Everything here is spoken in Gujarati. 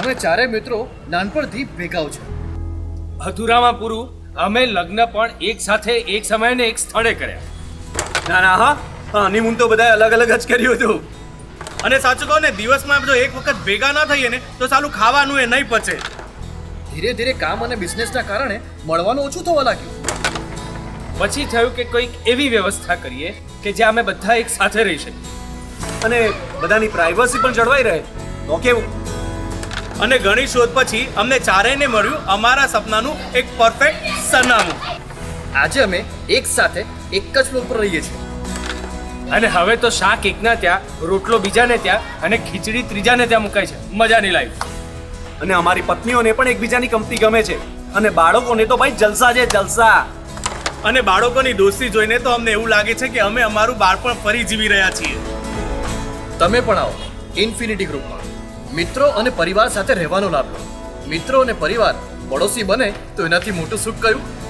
અમે ચારે મિત્રો નાનપણથી ભેગાઓ છે. અધૂરામાં પૂરું અમે લગ્ન પણ એક સાથે એક સમયે ને એક સ્થળે કર્યા. ના ના હા હનીમૂન તો બધાએ અલગ અલગ જ કર્યું હતું. અને સાચું કહો ને દિવસમાં જો એક વખત ભેગા ના થઈએ ને તો સાલું ખાવાનું એ નહીં પચે. ધીરે ધીરે કામ અને બિઝનેસના કારણે મળવાનું ઓછું થવા લાગ્યું. પછી થયું કે કોઈક એવી વ્યવસ્થા કરીએ કે જ્યાં અમે બધા એક સાથે રહી શકીએ. અને બધાની પ્રાઇવસી પણ જળવાઈ રહે. તો કેવું? અને ઘણી શોધ પછી અમને ચારેયને મળ્યું અમારા સપનાનું એક પરફેક્ટ સરનામું. આજે અમે એક સાથે એક જ ફ્લોર પર રહીએ છીએ. અને હવે તો શાક એકના ત્યાં, રોટલો બીજાને ત્યાં અને ખીચડી ત્રીજાને ત્યાં મુકાય છે. મજાની લાઈફ અને અમારી પત્નીઓને પણ એકબીજાની કંપની ગમે છે. અને બાળકોને તો ભાઈ જલસા છે, જલસા. અને બાળકોની દોસ્તી જોઈને તો અમને એવું લાગે છે કે અમે અમારું બાળપણ ફરી જીવી રહ્યા છીએ. તમે પણ આવો ઇન્ફિનિટી ગ્રુપમાં મિત્રો અને પરિવાર સાથે રહેવાનો લાભ. મિત્રો અને પરિવાર, પડોશી બને તો એનાથી મોટું સુખ કયું?